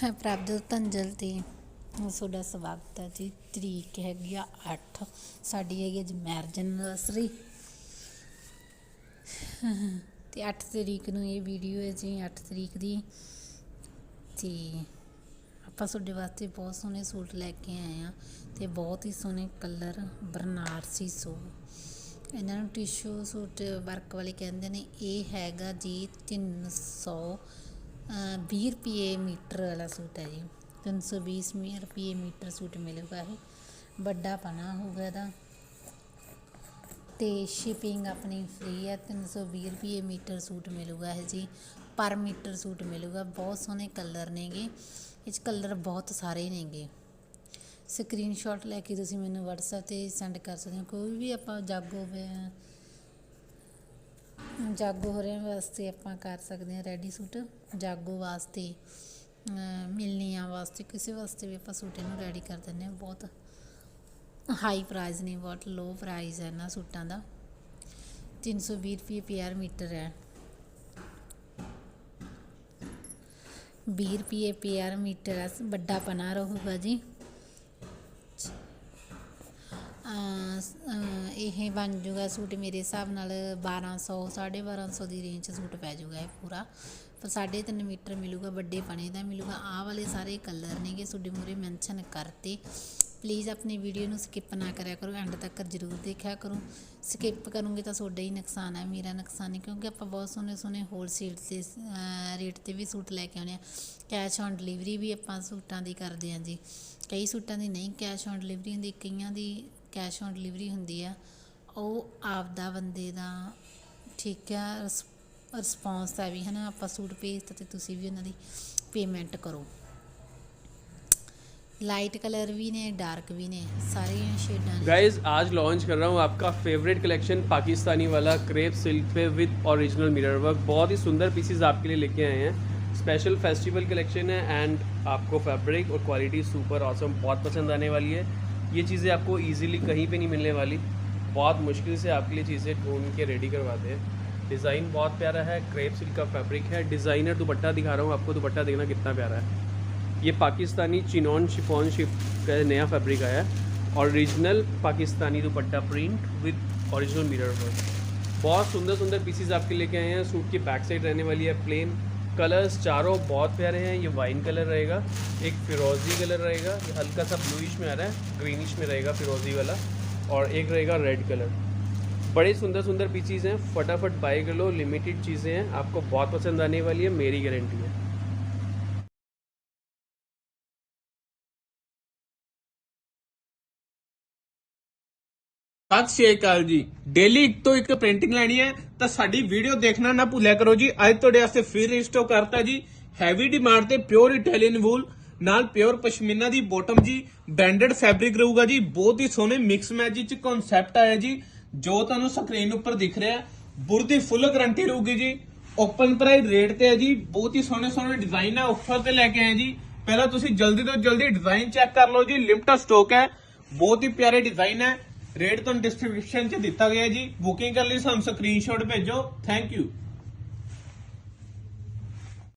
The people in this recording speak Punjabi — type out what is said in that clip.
ਪ੍ਰਭਜੋਤ ਤੰਜਲ ਤੇ। ਤੁਹਾਡਾ ਸਵਾਗਤ ਹੈ ਜੀ। ਤਰੀਕ ਹੈਗੀ ਆ ਅੱਠ। ਸਾਡੀ ਹੈਗੀ ਅੱਜ ਮੈਰਿਜ ਐਨਵਰਸਰੀ ਤੇ 8 ਤਰੀਕ ਨੂੰ ਇਹ ਵੀਡੀਓ ਹੈ ਜੀ 8 ਤਰੀਕ ਦੀ। ਤੇ ਆਪਾਂ ਤੁਹਾਡੇ ਵਾਸਤੇ ਬਹੁਤ ਸੋਹਣੇ ਸੂਟ ਲੈ ਕੇ ਆਏ ਆ ਤੇ ਬਹੁਤ ਹੀ ਸੋਹਣੇ ਕਲਰ ਬਰਨਾਰਸੀ ਸੂਟ। ਇਹਨਾਂ ਨੂੰ ਟਿਸ਼ੂ ਸੂਟ ਵਰਕ ਵਾਲੇ ਕਹਿੰਦੇ ਨੇ, ਇਹ ਹੈਗਾ ਜੀ 300 ਵੀਹ ਰੁਪਈਏ ਮੀਟਰ ਵਾਲਾ ਸੂਟ ਹੈ ਜੀ 320 ਮੀ- ਰੁਪਈਏ ਮੀਟਰ ਸੂਟ ਮਿਲੂਗਾ ਇਹ ਵੱਡਾ ਪਨਾ ਹੋਊਗਾ ਇਹਦਾ ਅਤੇ ਸ਼ਿਪਿੰਗ ਆਪਣੀ ਫ੍ਰੀ ਹੈ ਤਿੰਨ ਸੌ ਵੀਹ ਰੁਪਈਏ ਮੀਟਰ ਸੂਟ ਮਿਲੂਗਾ ਇਹ ਜੀ ਪਰ ਮੀਟਰ ਸੂਟ ਮਿਲੂਗਾ ਬਹੁਤ ਸੋਹਣੇ ਕਲਰ ਨੇਗੇ ਇਹ 'ਚ ਕਲਰ ਬਹੁਤ ਸਾਰੇ ਨੇਗੇ ਸਕਰੀਨਸ਼ਾਟ ਲੈ ਕੇ ਤੁਸੀਂ ਮੈਨੂੰ WhatsApp ਤੇ ਸੈਂਡ ਕਰ ਸਕਦੇ ਹੋ ਕੋਈ ਵੀ ਆਪਾਂ ਜਾਗੋ ਜਾਗੋ ਹੋ ਵਾਸਤੇ ਆਪਾਂ ਕਰ ਸਕਦੇ ਹਾਂ ਰੈਡੀ ਸੂਟ। ਜਾਗੋ ਵਾਸਤੇ ਅਮ ਮਿਲਨੀਆਂ ਵਾਸਤੇ, ਕਿਸੇ ਵਾਸਤੇ ਵੀ ਆਪਾਂ ਸੂਟ ਇਹਨੂੰ ਰੈਡੀ ਕਰ ਦਿੰਦੇ ਹਾਂ। ਬਹੁਤ ਹਾਈ ਪ੍ਰਾਈਸ ਨਹੀਂ ਬਹੁਤ ਲੋ ਪ੍ਰਾਈਸ ਹੈ ਇਹਨਾਂ ਸੂਟਾਂ ਦਾ। 320 ਰੁਪਏ ਪਰ ਮੀਟਰ ਹੈ। 20 ਰੁਪਏ ਪਰ ਮੀਟਰ ਵੱਡਾ ਪਨਾ ਰਹੂਗਾ ਜੀ। ਇਹ ਬਣ ਜੂਗਾ ਸੂਟ ਮੇਰੇ ਹਿਸਾਬ ਨਾਲ 1200 1250 ਦੀ ਰੇਂਜ 'ਚ ਸੂਟ ਪੈ ਜੂਗਾ ਇਹ ਪੂਰਾ। ਪਰ 3.5 ਮੀਟਰ ਮਿਲੂਗਾ, ਵੱਡੇ ਪਣੇ ਦਾ ਮਿਲੂਗਾ। ਆਹ ਵਾਲੇ ਸਾਰੇ ਕਲਰ ਨੇਗੇ, ਤੁਹਾਡੇ ਮੂਰੇ ਮੈਂਸ਼ਨ ਕਰਤੇ। ਪਲੀਜ਼ ਆਪਣੀ ਵੀਡੀਓ ਨੂੰ ਸਕਿਪ ਨਾ ਕਰਿਆ ਕਰੋ ਐਂਡ ਤੱਕ ਜ਼ਰੂਰ ਦੇਖਿਆ ਕਰੋ। ਸਕਿਪ ਕਰੋਗੇ ਤਾਂ ਤੁਹਾਡਾ ਹੀ ਨੁਕਸਾਨ ਹੈ, ਮੇਰਾ ਨੁਕਸਾਨ ਨਹੀਂ ਕਿਉਂਕਿ ਆਪਾਂ ਬਹੁਤ ਸੋਹਣੇ ਸੋਹਣੇ ਹੋਲਸੇਲ ਤੇ ਰੇਟ ਤੇ ਵੀ ਸੂਟ ਲੈ ਕੇ ਆਉਣੇ ਆ ਕੈਸ਼ ਔਨ ਡਿਲੀਵਰੀ ਵੀ ਆਪਾਂ ਸੂਟਾਂ ਦੀ ਕਰਦੇ ਹਾਂ ਜੀ। ਕਈ ਸੂਟਾਂ ਦੀ ਨਹੀਂ ਕੈਸ਼ ਔਨ ਡਿਲੀਵਰੀ ਹੁੰਦੀ, ਕਈਆਂ ਦੀ ਕੈਸ਼ ਔਨ ਡਿਲੀਵਰੀ ਹੁੰਦੀ ਆ ਉਹ ਆਪਦਾ ਬੰਦੇ ਦਾ ਠੀਕ ਆ ਰਿਸਪੌਂਸ ਹੈ ਵੀ ਹੈ ਨਾ ਆਪਾਂ ਸੂਟ ਭੇਜਤਾ ਤੇ ਤੁਸੀਂ ਵੀ ਉਹਨਾਂ ਦੀ ਪੇਮੈਂਟ ਕਰੋ ਲਾਈਟ ਕਲਰ ਵੀ ਨੇ ਡਾਰਕ ਵੀ ਨੇ ਸਾਰੀਆਂ ਸ਼ੇਡਾਂ ਨੇ गाइज आज लॉन्च कर रहा हूँ आपका फेवरेट कलेक्शन पाकिस्तानी वाला क्रेप सिल्क पे विद ओरिजिनल मिरर वर्क बहुत ही सुंदर पीसेस आपके लिए लेके आए हैं स्पेशल फेस्टिवल कलेक्शन है एंड आपको फैब्रिक और क्वालिटी सुपर ऑसम बहुत पसंद आने वाली है ये चीज़ें आपको इजीली कहीं पे नहीं मिलने वाली। बहुत मुश्किल से आपके लिए चीज़ें ढूंढ के रेडी करवाते हैं। डिज़ाइन बहुत प्यारा है क्रेप सिल्क का फैब्रिक है। डिज़ाइनर दुपट्टा दिखा रहा हूँ, आपको दुपट्टा देखना कितना प्यारा है। ये पाकिस्तानी चिनॉन शिफॉन शिप का नया फैब्रिक आया है। Original Pakistani dupatta print with original mirror work बहुत सुंदर सुंदर पीसीज आपके लेके आए हैं। सूट की बैक साइड रहने वाली है प्लेन कलर्स चारों बहुत प्यारे हैं, ये वाइन कलर रहेगा, एक फिरोजी कलर रहेगा, ये हल्का सा ब्लूइश में आ रहा है ग्रीनिश में रहेगा फिरोजी वाला, और एक रहेगा रेड कलर। बड़े सुंदर सुंदर पीसीज हैं, फटाफट बाय कर लो लिमिटेड चीज़ें हैं, आपको बहुत पसंद आने वाली है, मेरी गारंटी है। ਸਤਿ ਸ਼੍ਰੀ ਅਕਾਲ ਜੀ। ਡੇਲੀ ਇੱਕ ਤੋਂ ਇੱਕ ਪ੍ਰਿੰਟਿੰਗ ਲੈਣੀ ਹੈ, ਤਾਂ ਸਾਡੀ ਵੀਡੀਓ ਦੇਖਣਾ ਨਾ ਭੁੱਲਿਆ ਕਰੋ ਜੀ। ਅੱਜ ਤੁਹਾਡੇ ਵਾਸਤੇ ਫਿਰ ਰਿਸਟੋ ਕਰਤਾ ਜੀ। ਹੈਵੀ ਡਿਮਾਂਡ ਤੇ ਪਿਓਰ ਇਟਾਲੀਅਨ ਵੂਲ ਨਾਲ ਪਿਓਰ ਪਸ਼ਮੀਨਾ ਦੀ ਬੋਟਮ ਜੀ। ਬੈਂਡਡ ਫੈਬਰਿਕ ਰਹੂਗਾ ਜੀ। ਬਹੁਤ ਹੀ ਸੋਹਣੇ ਮਿਕਸ ਮੈਚ ਚ ਕਨਸੈਪਟ ਆਇਆ ਜੀ। ਜੋ ਤੁਹਾਨੂੰ ਸਕਰੀਨ ਉੱਪਰ ਦਿਖ ਰਿਹਾ ਬੁਰ ਦੀ ਫੁੱਲ ਗਰੰਟੀ ਰਹੂਗੀ ਜੀ। ਓਪਨ ਪ੍ਰਾਈਸ ਰੇਟ ਤੇ ਹੈ ਜੀ। ਬਹੁਤ ਹੀ ਸੋਹਣੇ ਸੋਹਣੇ ਡਿਜ਼ਾਈਨ ਹੈ ਆਫਰ ਤੇ ਲੈ ਕੇ ਆਏ ਜੀ। ਪਹਿਲਾਂ ਤੁਸੀਂ ਜਲਦੀ ਤੋਂ ਜਲਦੀ ਡਿਜ਼ਾਈਨ ਚੈੱਕ ਕਰ ਲਓ ਜੀ। ਲਿਮਟਡ ਸਟਾਕ ਹੈ। ਬਹੁਤ ਹੀ ਪਿਆਰੇ ਡਿਜ਼ਾਈਨ ਹੈ। ਰੇਟ ਤੁਹਾਨੂੰ ਡਿਸਕ੍ਰਿਪਸ਼ਨ 'ਚ ਦਿੱਤਾ ਗਿਆ ਜੀ। ਬੁਕਿੰਗ ਕਰਨ ਲਈ ਸਾਨੂੰ ਸਕਰੀਨਸ਼ਾਟ ਭੇਜੋ। Thank you